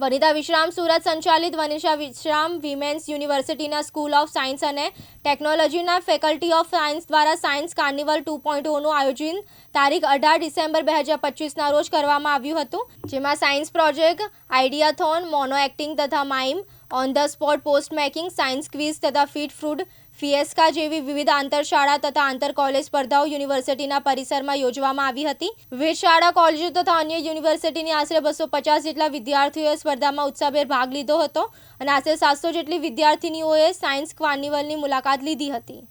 વનિતા વિશ્રામ સુરત સંચાલિત વનિતા વિશ્રામ વિમેન્સ યુનિવર્સિટીના સ્કૂલ ઓફ સાયન્સ અને ટેકનોલોજીના ફેકલ્ટી ઓફ સાયન્સ દ્વારા સાયન્સ કાર્નિવલ ટુ પોઈન્ટ ઓનું આયોજન તારીખ અઢાર ડિસેમ્બર બે હજાર પચીસના રોજ કરવામાં આવ્યું હતું, જેમાં science project, ideathon, mono acting તથા mime on the spot post making science quiz તથા ફીટ ફૂડ ફિએસ્કા જેવી વિવિધ આંતરશાળા તથા આંતર કોલેજ સ્પર્ધાઓ યુનિવર્સિટીના પરિસરમાં યોજવામાં આવી હતી. વિવિધ શાળા કોલેજો તથા અન્ય યુનિવર્સિટીની આશરે બસો પચાસ જેટલા વિદ્યાર્થીઓએ સ્પર્ધામાં ઉત્સાહભેર ભાગ લીધો હતો અને આશરે સાતસો જેટલી વિદ્યાર્થીનીઓએ સાયન્સ કાર્નિવલની મુલાકાત લીધી હતી.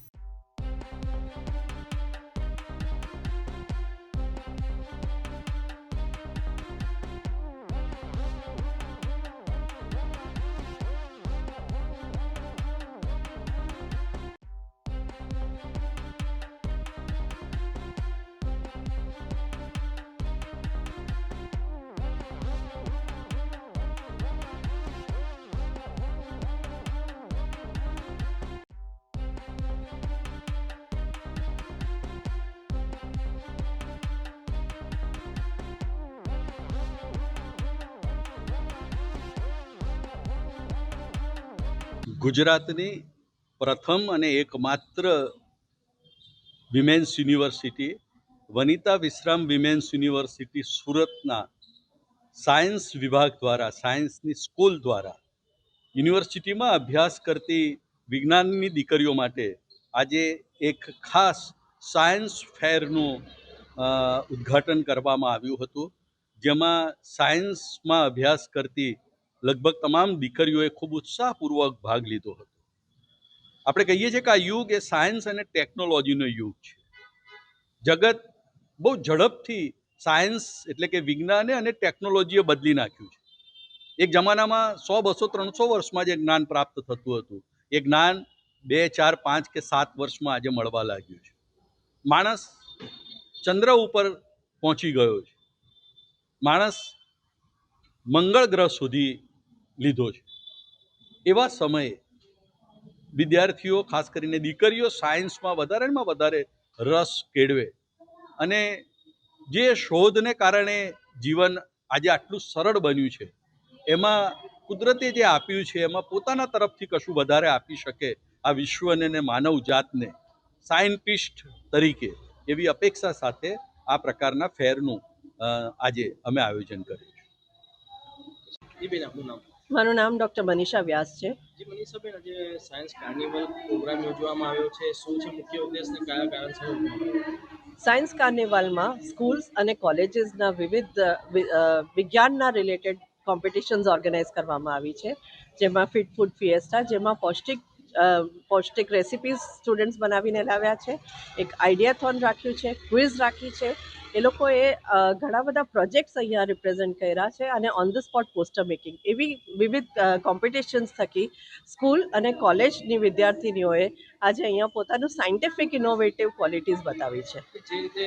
ગુજરાતની પ્રથમ અને એકમાત્ર વિમેન્સ યુનિવર્સિટી વનિતા વિશ્રામ વિમેન્સ યુનિવર્સિટી સુરતના સાયન્સ વિભાગ દ્વારા, સાયન્સની સ્કૂલ દ્વારા યુનિવર્સિટીમાં અભ્યાસ કરતી વિજ્ઞાનની દીકરીઓ માટે આજે એક ખાસ સાયન્સ ફેરનું ઉદ્ઘાટન કરવામાં આવ્યું હતું, જેમાં સાયન્સમાં અભ્યાસ કરતી લગભગ તમામ દીકરીઓએ ખૂબ ઉત્સાહપૂર્વક ભાગ લીધો હતો. આપણે કહીએ છીએ કે આ યુગ એ સાયન્સ અને ટેકનોલોજીનો યુગ છે. જગત બહુ ઝડપથી સાયન્સ એટલે કે વિજ્ઞાને અને ટેકનોલોજીએ બદલી નાખ્યું છે. એક જમાનામાં સો, બસો, ત્રણસો વર્ષમાં જે જ્ઞાન પ્રાપ્ત થતું હતું, એ જ્ઞાન બે, ચાર, પાંચ કે સાત વર્ષમાં આજે મળવા લાગ્યું છે. માણસ ચંદ્ર ઉપર પહોંચી ગયો છે. માણસ મંગળ ગ્રહ સુધી લીધો છે. એવા સમયે વિદ્યાર્થીઓ, ખાસ કરીને દીકરીઓ, સાયન્સમાં વધારેમાં વધારે રસ કેળવે અને જે શોધને કારણે જીવન આજે આટલું સરળ બન્યું છે, એમાં કુદરતે જે આપ્યું છે, એમાં પોતાના તરફથી કશું વધારે આપી શકે આ વિશ્વને ને માનવ જાતને સાયન્ટિસ્ટ તરીકે એવી અપેક્ષા સાથે આ પ્રકારના ફેરનું આજે અમે આયોજન કર્યું છે. મારું નામ ડૉક્ટર મનીષા વ્યાસ છે. જી મનીષાબેન આજે સાયન્સ કાર્નિવલ પ્રોગ્રામ યોજવામાં આવ્યો છે. શું છે મુખ્ય ઉદ્દેશ ને કયા કારણસર? સાયન્સ કાર્નિવલમાં સ્કૂલ્સ અને કોલેજીસના વિવિધ વિજ્ઞાનના રિલેટેડ કોમ્પિટિશન્સ ઓર્ગેનાઇઝ કરવામાં આવી છે. જેમાં ફિટ ફૂડ ફિએસ્ટા જેમાં પૌષ્ટિક પૌષ્ટિક રેસિપીઝ સ્ટુડન્ટ્સ બનાવીને લાવ્યા છે. એક આઈડિયાથોન રાખ્યું છે ક્વિઝ રાખી છે. એ લોકોએ ઘણા બધા પ્રોજેક્ટ્સ અહીંયા રિપ્રેઝેન્ટ કર્યા છે અને on the spot poster making એવી વિવિધ કોમ્પિટિશન્સ થકી સ્કૂલ અને કોલેજની વિદ્યાર્થીનીઓએ આજે અહીંયા પોતાનું સાયન્ટિફિક ઇનોવેટિવ ક્વોલિટીઝ બતાવી છે. જે રીતે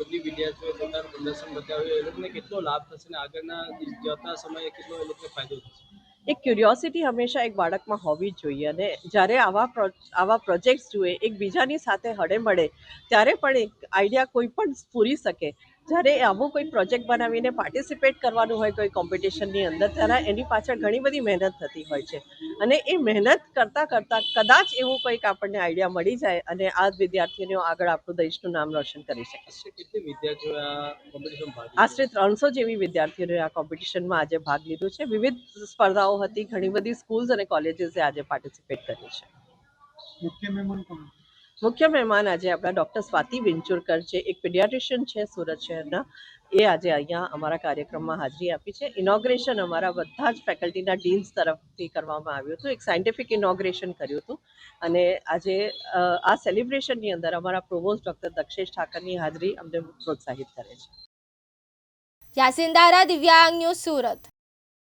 બધી વિદ્યાર્થીઓએ પોતાનું પ્રદર્શન બતાવ્યું, એ લોકોને કેટલો લાભ થશે અને આગળના જતા સમયે કેટલો એ લોકોને ફાયદો થશે? એક ક્યુરિયોસિટી હંમેશા એક બાળકમાં હોવી જ જોઈએ અને જ્યારે આવા આવા પ્રોજેક્ટ્સ જુએ, એકબીજાની સાથે હળે મળે, ત્યારે પણ એક આઈડિયા કોઈ પણ પૂરી શકે. જ્યારે આવો કોઈ પ્રોજેક્ટ બનાવીને પાર્ટિસિપેટ કરવાનું હોય કોઈ કોમ્પિટિશનની અંદર ત્યારે એની પાછળ ઘણી બધી મહેનત થતી હોય છે. અને એ મહેનત કરતાં કરતાં કદાચ એવું કંઈક આપણને આઈડિયા મળી જાય અને આ વિદ્યાર્થીઓને આગળ આપણું દેશનું નામ રોશન કરી શકે. આશરે કેટલી વિદ્યાર્થીઓએ આ કોમ્પિટિશન ભાગ લીધો? આશરે ત્રણસો જેવી વિદ્યાર્થીઓએ આ કોમ્પિટિશનમાં આજે ભાગ લીધો છે. વિવિધ સ્પર્ધાઓ હતી ઘણી બધી સ્કૂલ્સ અને કોલેજીસે આજે પાર્ટિસિપેટ કર્યું છે. મુખ્ય મહેમાન કોણ? મુખ્ય મહેમાન આજે આપણા ડૉક્ટર સ્વાતિ વિંચુરકર છે. એક પીડિયાટ્રિશિયન છે, સુરત શહેરના. એ આજે અહીંયા અમારા કાર્યક્રમમાં હાજરી આપી છે. ઇનોગ્રેશન અમારા બધા જ ફેકલ્ટીના ડીન્સ તરફથી કરવામાં આવ્યું હતું. એક સાયન્ટિફિક ઇનોગ્રેશન કર્યું હતું. અને આજે આ સેલિબ્રેશનની અંદર અમારા પ્રોવોસ ડૉક્ટર દક્ષેશ ઠાકરની હાજરી અમને પ્રોત્સાહિત કરે છે. યાસીન દારા દિવ્યાંગ ન્યૂઝ સુરત.